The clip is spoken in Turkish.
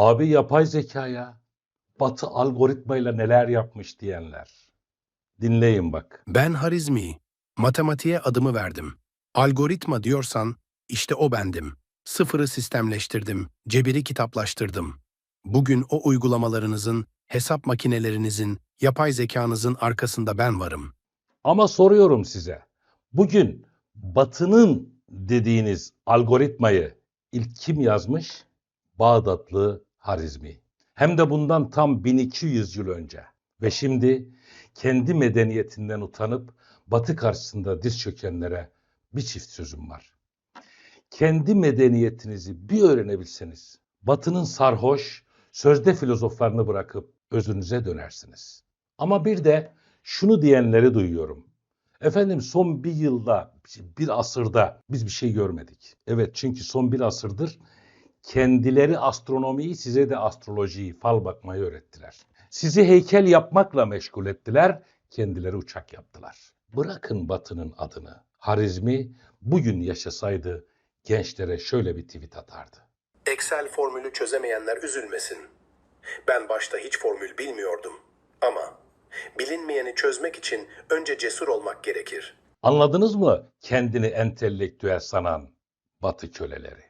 Abi yapay zekaya Batı algoritmayla neler yapmış diyenler. Dinleyin bak. Ben Harizmi. Matematiğe adımı verdim. Algoritma diyorsan işte o bendim. Sıfırı sistemleştirdim, cebiri kitaplaştırdım. Bugün o uygulamalarınızın, hesap makinelerinizin, yapay zekanızın arkasında ben varım. Ama soruyorum size. Bugün Batı'nın dediğiniz algoritmayı ilk kim yazmış? Bağdatlı Harizmi. Hem de bundan tam 1200 yıl önce. Ve şimdi kendi medeniyetinden utanıp Batı karşısında diz çökenlere bir çift sözüm var. Kendi medeniyetinizi bir öğrenebilseniz, Batı'nın sarhoş, sözde filozoflarını bırakıp özünüze dönersiniz. Ama bir de şunu diyenleri duyuyorum. Efendim son bir yılda, bir asırda biz bir şey görmedik. Evet çünkü son bir asırdır kendileri astronomiyi size de astrolojiyi, fal bakmayı öğrettiler. Sizi heykel yapmakla meşgul ettiler, kendileri uçak yaptılar. Bırakın Batı'nın adını. Harizmi bugün yaşasaydı gençlere şöyle bir tweet atardı. Excel formülü çözemeyenler üzülmesin. Ben başta hiç formül bilmiyordum. Ama bilinmeyeni çözmek için önce cesur olmak gerekir. Anladınız mı kendini entelektüel sanan Batı köleleri?